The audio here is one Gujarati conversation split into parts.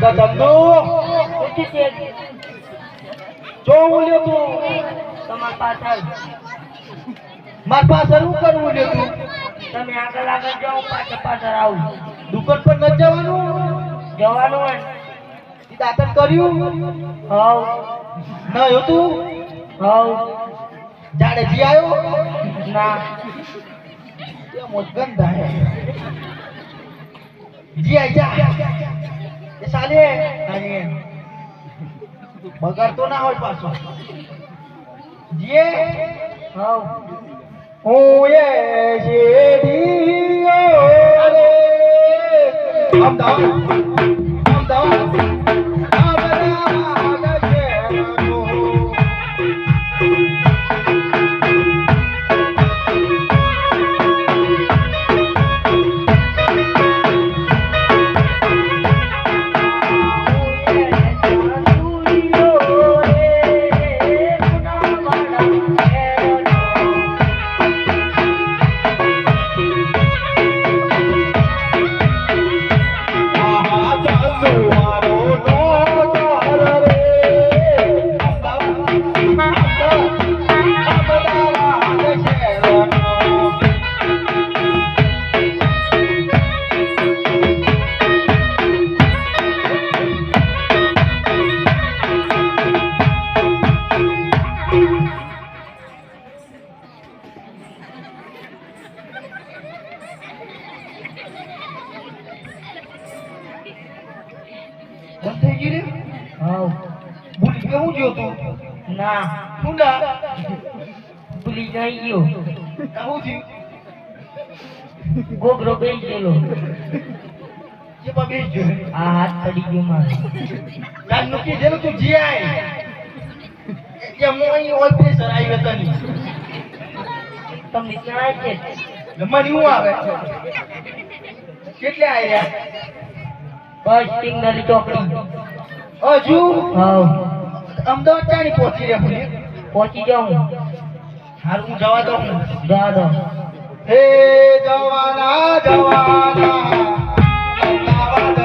બેટા ચંદુ જો લ્યો તું. તમાર પાછળ. માર પાછળ હું કરવું લ્યો તું? તમે આગળ આગળ જાઓ પાછળ પાછળ આવું દુકાન પર ન જવાનું? જવાનું હોય. ઈ કર્યું. હવ. ન હતું હવ. જાડે જી આવ્યો? ના. મોજગન થાય. જી આઈ જા. એ સાલે સાલે બગાડતો ના હોય પાછો. જીએ? હવ અમદાવાદ અમદાવાદ ગોગરો બેસી ગયેલો. જે પા ગયો આ હાથ પડી ગયો મારો. કાલ નુકી જેલો તું જીઆય કે હું અહીં ઓફિસર આવ્યો આવી હતો ની તમને જણાય છે જમવાની હું આવે? કેટલે આવ્યા બસ સિગ્નલ ચોકડી. હજુ હા અમદાવાદ ચાણી પહોંચી રહ્યા પહોંચી જાઉં. હાલ હું જવા દઉં. જવા દો હે જવાના જવાના અમદાવાદ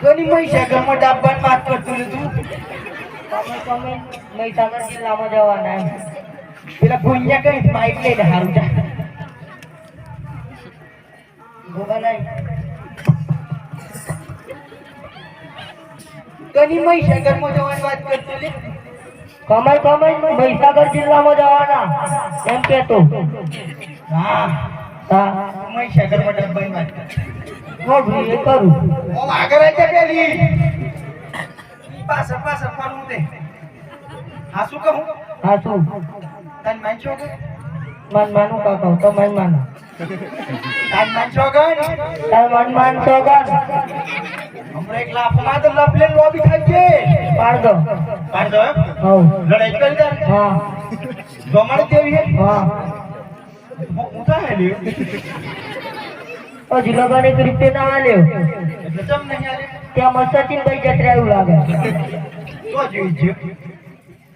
કોની મહીસાગરમાં ડાબ્બાની વાત કરતું હતું તમે તમે મહીસાગર જિલ્લામાં જવાના એમ. પેલા ભૂંયા કઈ બાઈક લઈને હારું જા. ગોગા નહીં કની મહીસાગરમાં જવાની વાત કરતો કમલ કમાઈ મહીસાગર જિલ્લામાં જવાના. એમ કેતો હા. હા. મહીસાગરમાં ડબ્બાઈ વાત ઓ મોઢું એ કરું. ઓ આગળ છે પેલી. પાસ પાસ ફરવું દે હા શું કહું? હા શું? તન માન કે મન માનું કાકા તો મન માનો. તને માન કે તાર મન એક લાફમાં તો લફ લોબી થાય છે પાડ દો. પાડ દો એમ? લડાઈ કરી દે. હા. જમાડી દેવી હે? હા. ઉતા હે લ્યો? હજી લગન એક રીતે ના આલ્યો એટલે ચમ નહીં આલે ત્યાં મસ્ત સચિનભાઈ જત્રા એવું લાગે. તો જોઈ જો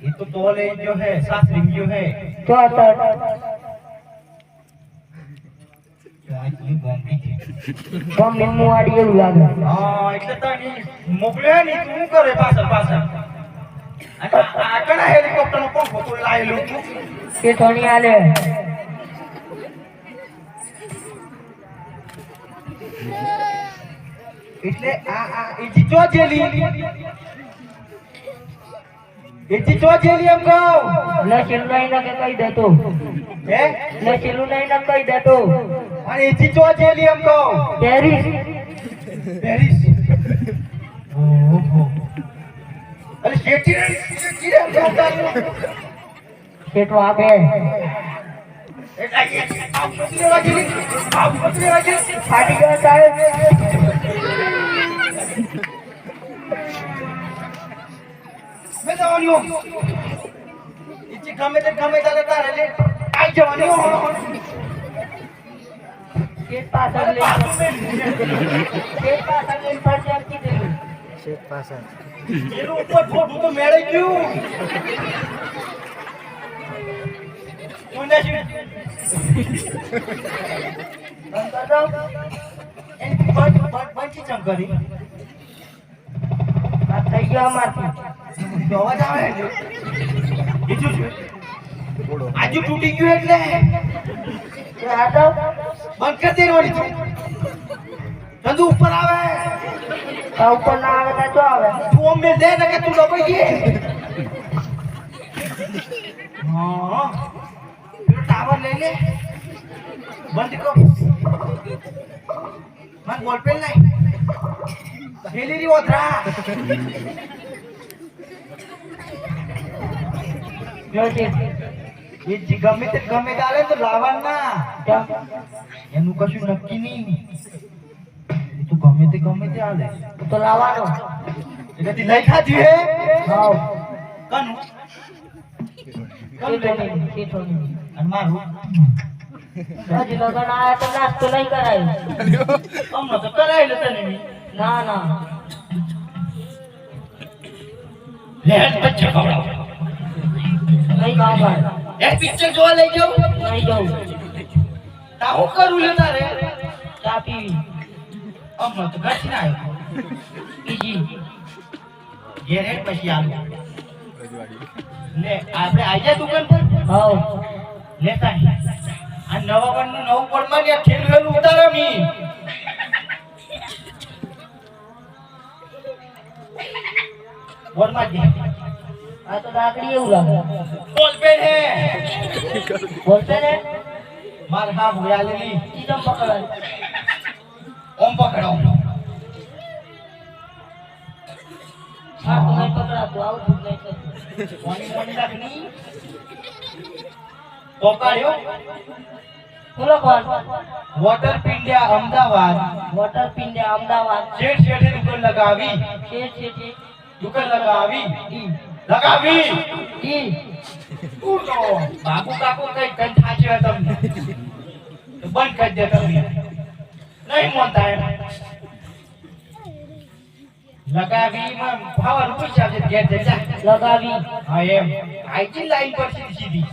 એ તો તોલે જો હે સાસરી જો હે. તો અત્યારે ગમે મુવાડી એવું લાગે. હા એટલે તને મોકલ્યા ની શું કરે પાછળ પાછળ? અને હેલિકોપ્ટર નો પંખો તો લાયેલું તું? તે આલે એટલે આ આ એજી ચો જેલી? એજી ચો જેલી એમ કહું? લસેલું નહીં ના કહી દેતો. હે? લસેલું નહીં ના કહી દેતો. અને એજી છે જેલી એમ કહું. પેરિસ પેરિસ ઓહો અરે શેઠી રે શેઠી રે શેઠો આપે ફાટી ગયો સાહેબ. મેં જવાની ગમે તે ગમે તે તારે આવી જવાની. શેઠ પાછળ શેઠ પાછળ એનું ઉપર ખોટું તો મેળાઈ ગયું. થઈ ગયો અમારથી અવાજ આવે બીજું આજુ તૂટી ગયું એટલે. બંધ કરી દેવાની તું ધંધુ ઉપર આવે. ઉપર ના આવે તો આવે? તું અમને દે ને કે તું દબાઈ ગઈ. હા. પેલો ટાવર લઈ લે. બંધ કર. મને બોલપેન નહીં. હેલી રી ઓથરા જો. એ જી ગમે તે ગમે તે તો લાવવાનું. એનું કશું નક્કી નહીં. એ તો ગમે તે ગમે તે આલે તો લાવવાનો. એટલે લઈ ખાધી હે હાવ કનું. અને મારું? હજી લગન આયા તો નાસ્તો નહીં કરાય. અમને તો કરાય તને ના ના લે બચ્ચા ખવડાવ. નહીં ખાવા એ પિક્ચર જોવા લઈ જાઉં? નહીં જવું તા હું કરું લે તારે. ચા પીવી. અમને તો ઘર ના આવ્યો. બીજી ઘેર પછી આલું. ને આપણે આજા દુકાન પર? હાવ લેતા. આ નવા વનનું નવું પડમાં માં ત્યાં વેલું ઉતારો મી બોલમાં દે આ તો લાકડી એવું લાગે બોલ પે માર હા ભૂયા લેલી પકડાય ઓમ પકડો. હા તો નહીં પકડાતું. આવું જ નહીં થતું કોની કોની લાગની પોકાડ્યો બોલો કોણ? વોટર પિંડિયા અમદાવાદ. વોટર પિંડ્યા અમદાવાદ. શેઠ શેઠે દુકાન લગાવી. શેઠ શેઠી. દુકાન લગાવી. લગાવી. ઈ ઉડો. બાપુ કાકો કઈ કઈ થાચ્યો તમને. બંધ કરી દે તમને નહીં મોતા એમ. લગાવી માં પાવર રૂપિયા છે ઘેર જઈ જા. લગાવી. હા એમ. આઈજી લાઈન પર સીધી સીધી.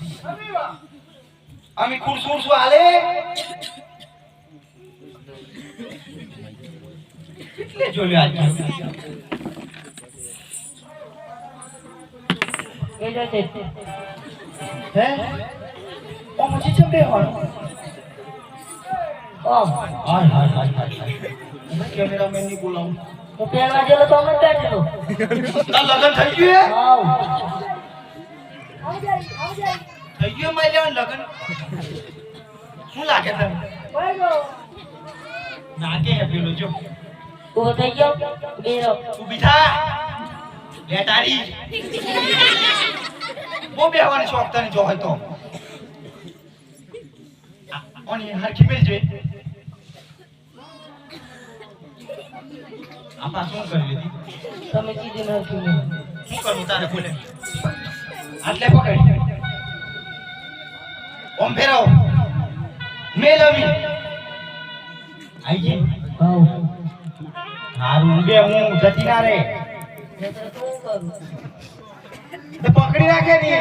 અમે કુરસુ કુરસુ હાલે. કેટલે જોયું આજ. એ જો છે. હે? ઓ પછી ચમ બેવાનું ઓમ હાય હાય હાય હાય હાય. કેમેરામેનની બોલાવું. જેલો તો અમે લગન થઈ ગયું હે? થઈ ગયું મારે લેવાનું લગન? શું લાગે તને નાકે હે પેલો જો. ઊભો થઈ ગયો. બેરો તારી. બહુ બેહવાનો શોખ તને જો હોય તો. ઓની હરખી મેલજે. આપા શું કરી લીધી? તમે કીધી નથી મેં. શું કરવું તારે બોલે? આટલે પકડ. ઓમ ફેરવો મેલ આવી આઈ હાઉ. હારું ઉડે હું જતી ના રે. તો હું કરું? તો પકડી રાખે ની.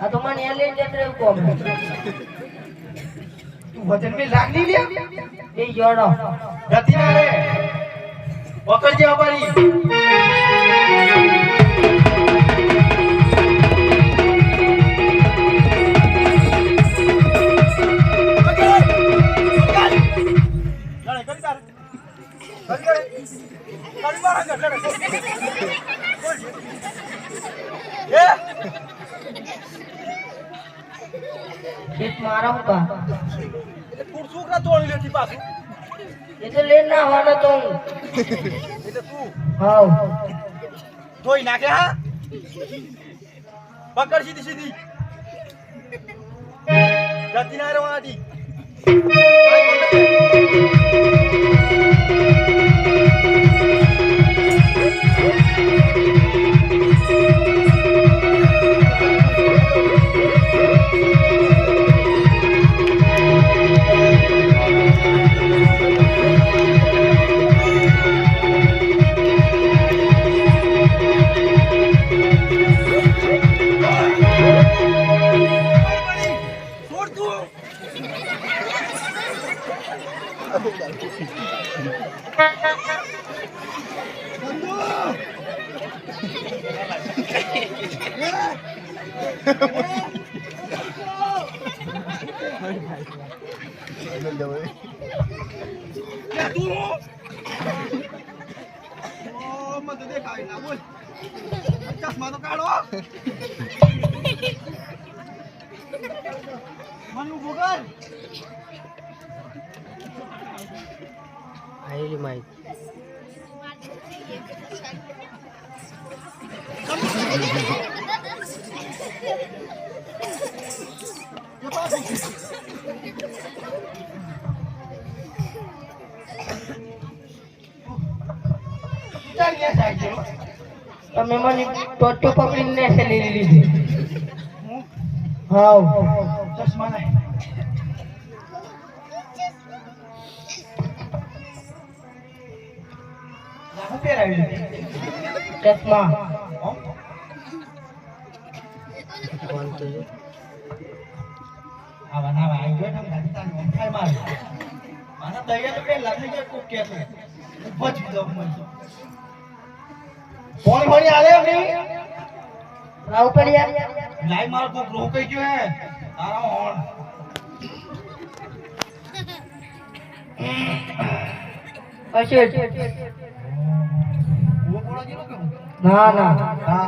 આ તો મને એ લઈને જતો રહ્યું કોમ. તું વજન મેં લાગી લે એ યોડો જતી ના રે. પકડજે અમારી હું એટલે તું હાઉ. ધોઈ નાખે હા? પકડ સીધી સીધી. જતી ના રહેવાથી છોડ આયેલી માઈ કે પાછું ચાલ્યા સાહેબ તમે મને ટોટો પકડીને નેસે લઈ લીધી હાઉ ચશ્મા ચશ્મા આવા ના ગયો ને માર. મારા દયા તો લાગી જાય કોક કે તો બચી દો મન કોણ ભણી આલે અમને રાવ પડ્યા. લાઈ મારો કોક રોકાઈ ગયો હે. તારા હોણ કે ના ના. હા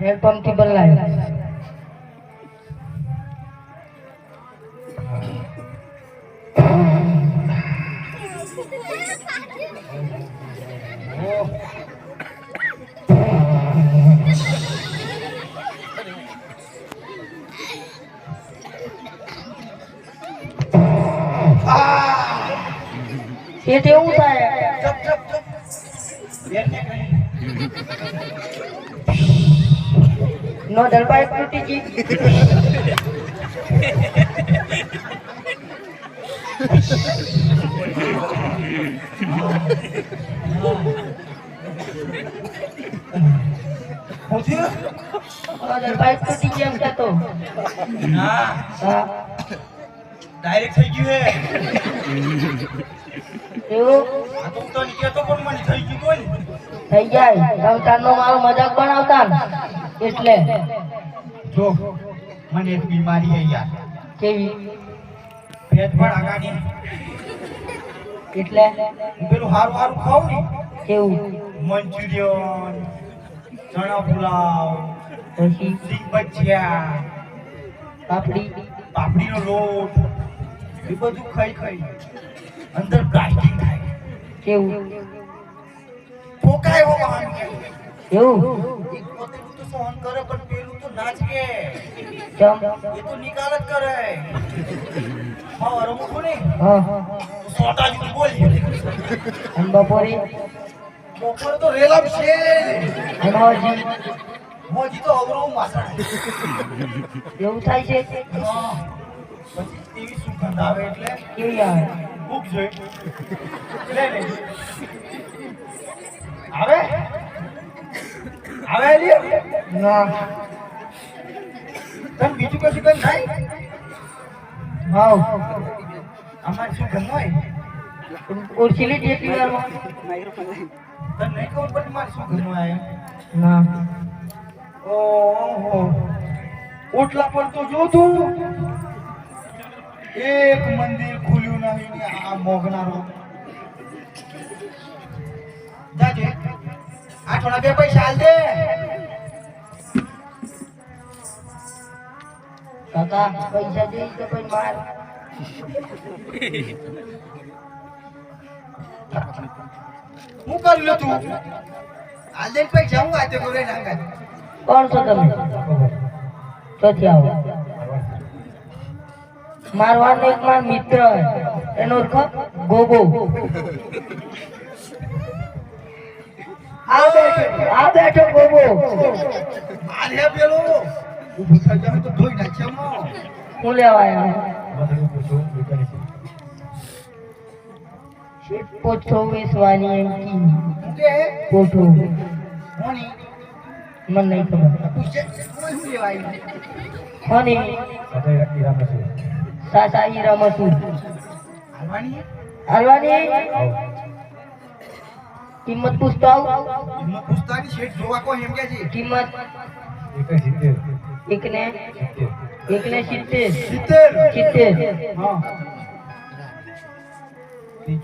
હેન્ડપંપથી બદલાય એ તેવું થાય ને દરબાર તૂટી ડાયરેક્ટ થઈ ગયું હે. એવું? થઈ જાય. રમતાનો મારો મજાક બનાવતા ને. એટલે. જો મને એક બીમારી હે યાર. કેવી? પેટ પણ એટલે? પેલું હારું હારું ખાવ ને. કેવું? મંચુરિયન ચણા પુલાવ પછી? સિંગ ભજીયા. પાપડી? પાપડીનો લોટ. એ બધું ખાઈ ખાઈ અંદર પ્લાસ્ટિક થાય. કેવું? પોકાય એવો વાહન એવું? એક પોતે તો સહન કરે પણ પેલું તો ના જ કે એ તો નિકાલ જ કરે. મૂકું ને? હા. સોટા જેવું બોલી અને બપોરે? બપોરે તો રેલમ છે. અને હજી મોજી તો અવરો માસણ એવું થાય છે? પછી તેવી સુગંધ આવે એટલે? જોઈ. આવે? આવે ના. તને બીજું કશું કઈ થાય? હાવ અમારે શું ગમ? હોય ઓળખી લીધી એટલી વારમાં તને નહીં કહું પણ મારે શું ગમ હોય ના. ઓહો. ઓટલા પર તો જો તું એક મંદિર ખુલ્યું નહીં ને આ મોગનારો. જાજે. આ થોડા બે પૈસા હાલ દે. કાકા પૈસા દે તો કોઈ માર. હું કરી લો તું? હાલ દે પૈસા હું આજે કરે નાખા કોણ છો તમે? ચોથી આવો. મારવાનો એક માર મિત્ર. એનો ગોગો. આ બેઠો. આ બેઠો ગોગો. આલે પેલો. ઊભું થઈ જાય તો ધોઈ નાખશે મો હું લેવા આવ્યો? વેસવાની એમ કી પોઠો મને નહીં ખબર. કોની? સાસા ઈ રમતું હાલવાની કિંમત પૂછતો આવું? પૂછતા ની શેઠ જોવા કો એમ કે છે? કિંમત? એકને? એકને સિત્તેર. સિત્તેર? સિત્તેર. હા.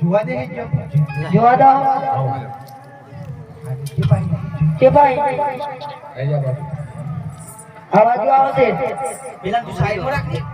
જોવા દે જોવા દો. કે ભાઈ? આ બાજુ. આવશે. પેલા તું સાઈડમાં રાખ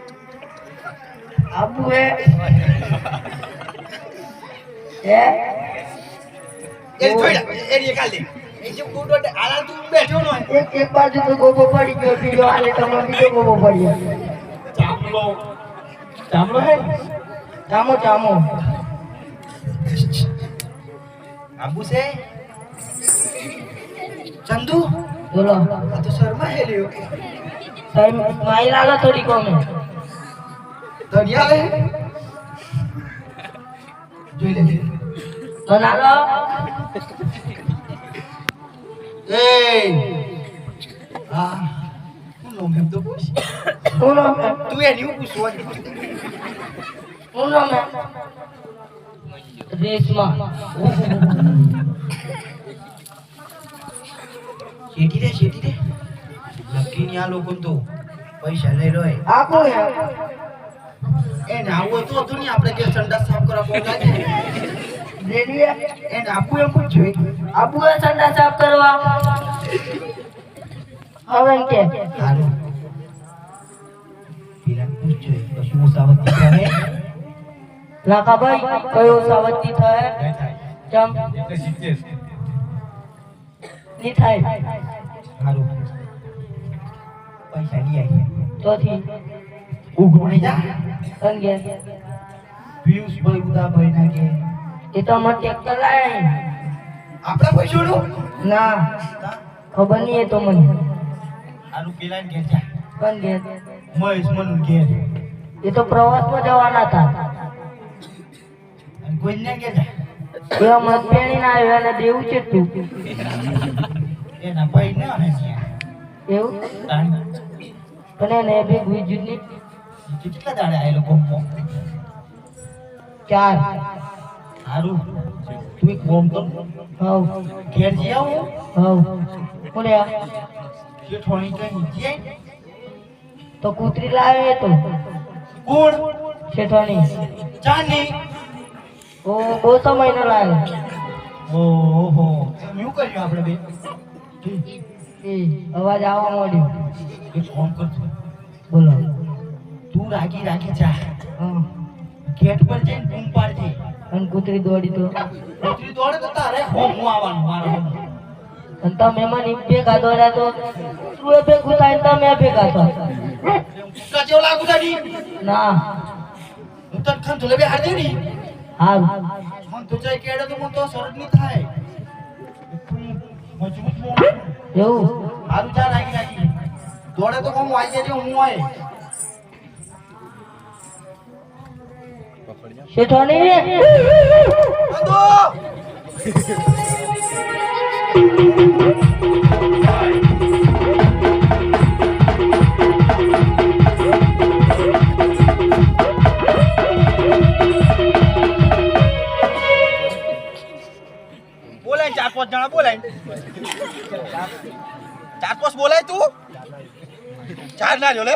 આબુ હે? હે? એ કાલ દે એક એક બાજુ તો ગોબો પડી ગયો બીજો હાલે તમને બીજો ગોબો હે? ચામો ચામો. આબુ છે? ચંદુ? બોલો. આ તો શર્મા હે લ્યો માઈ સ્માઈલ થોડી કોમે દરિયા જોઈ લે એ હા. હું નો મેમ તો પૂછ. હું નો તું એની હું પૂછવા હું નો મે રેશમા. શેઠી રે શેઠી રે? નક્કી આ લોકો તો પૈસા લઈ રહ્યો આ કોણ એને આવું હતું હતું નહીં આપણે કે સંડાસ સાફ કરવા પહોંચાય એને આપવું એમ પૂછ જોઈ એ હે સંડા સાફ કરવા. હવે કે. લાખાભાઈ કયો સાવતી થાય. જમની થાય. પૈસા લઈ આવી જા અંગે ઉદા ભાઈ ના કે? એ તો અમે ટ્રેક્ટર લાયા આપણા પૈસાનું ના. ખબર નહીં એ તો મને. આનું પેલા ઘેર જા. કોણ ઘેર? મહેશ મનુ ઘેર. એ તો પ્રવાસમાં જવાના હતા. અને કોઈ ને ઘેર જા. એ પેણી ના આવ્યો અને દેવું છે તું. એના ભાઈ ના હે એવું? પણ એને બે ગુજુની કેટલા દાડે આ લોકો ચાર. હારું. તું એક બોમ તો હવ. ઘેર જઈ આવું. હવ. કોને? શેઠવાણી કઈ નીચે તો કૂતરી લાવે તો. કોણ? શેઠવાની ચાની. ઓ બહુ સમય નો લાવે ઓહો. શું કર્યું આપણે બે? અવાજ આવવા માંડ્યો. ફોન કરજો. બોલો. તું રાગી રાખી જા. હા. ગેટ પર જઈને બૂમ પાડજે અને કૂતરી દોડી તો. કૂતરી દોડે તો તારે હોમ હું આવવાનું મારો અને તમે મને ભેગા દોડ્યા તો તું એ ભેગું થાય ને તમે ભેગા થો કુકા જેવો લાગુ તારી ના. હું તને ખંત ધોલે બે હાર દેડી હાલ. મન તો જાય કેડે તો મન તો સરળ નહીં થાય. મજબૂત એવું? હારું જા રાખી રાખી દોડે તો હું વાઈ જાય હું હોય શેઠવાની બોલાય ચાર પાંચ જણા બોલાય ચાર પાંચ બોલાય તું? ચાર ના જો લે.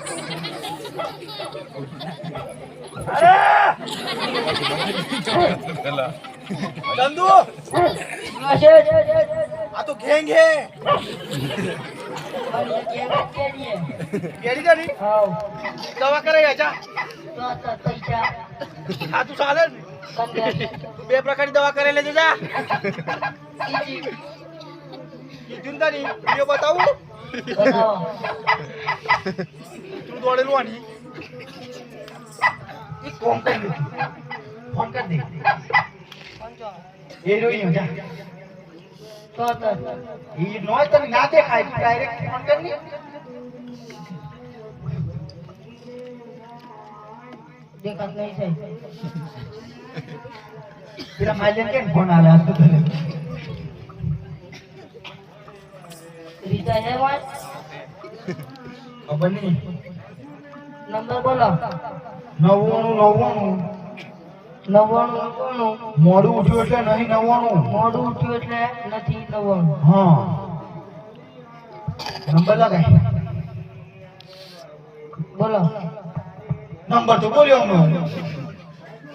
ચંદુ! આ તો ગેંગ હે. કેડી કરી દવા કરે જા. આ તું ચાલે બે પ્રકારની દવા કરે બતાવું? તું દોડેલું આની. એક ફોન કરી ફોન કર દે એ રોઈ જા એ નોય તને ના દેખાય ડાયરેક્ટ ફોન કરની દેખાત નહીં થાય પેલા માઇલેન કેમ ફોન આલે આ તો તને રીતા હે વાત ખબર નહીં નંબર બોલો નવ્વાણું નવ્વાણું. નવ્વાણું નવ્વાણું. મોડું ઉઠ્યું એટલે નહીં નવ્વાણું? મોડું ઉઠ્યું એટલે નથી નવ્વાણું. હા. નંબર લગાય. બોલો. નંબર તો બોલ્યો અમે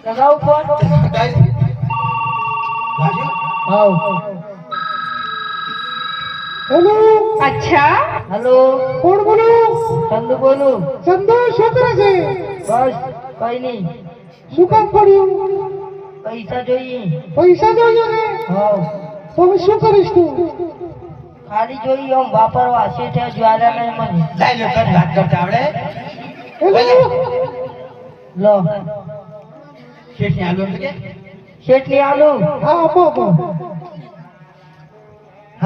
લગાવું ફોન? હાઉ હેલો અચ્છા. હેલો. કોણ બોલો? ચંદુ બોલો. ચંદુ શું કરે છે. બસ કઈ નહીં. શું કામ પડ્યું પૈસા જોઈએ. પૈસા જોઈએ ને? હા. તો હવે શું કરીશ તું? ખાલી જોઈએ આમ વાપરવા. શેઠે જ્વાલા ને મને. લઈ લો કર વાત કરતા આવડે. હેલો. લો. શેઠ ને આલો કે? શેઠની આલો હા આપો આપો.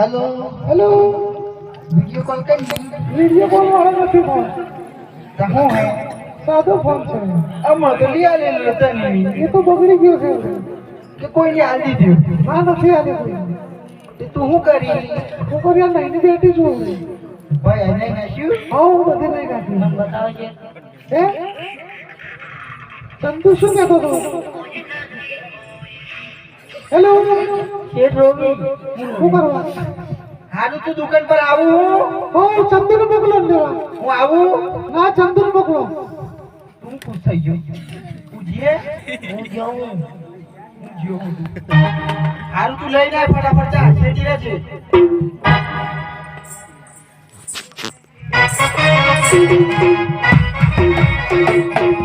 હેલો હેલો વિડિયો કોલ કરી વીડિયો કોલ વાળો નથી ફોન કહો હે સાદો ફોન છે. આ તો લી આલે લો એ તો બગડી ગયો છે. કે કોઈ ને આલી દીધું ના નથી આલી કોઈ. એ તું હું કરી? હું કર્યા નહીં બેઠી બેટી છું. ભાઈ એને નાખ્યું? હા હું બધે નહીં નાખી. બતાવો બતાવજે હે? ચંદુ શું કહેતો હતો? હેલો. શેઠ રોવી શું કરવા? હારું તું દુકાન પર આવું હો? ચંદન મોકલો ને દેવા. હું આવું? ના ચંદન મોકલો. તું ખુશ થઈ ગયો. પૂજીએ હું જાઉં હારું તું લઈ જાય ફટાફટ જા. શેઠી રહેજે Thank you.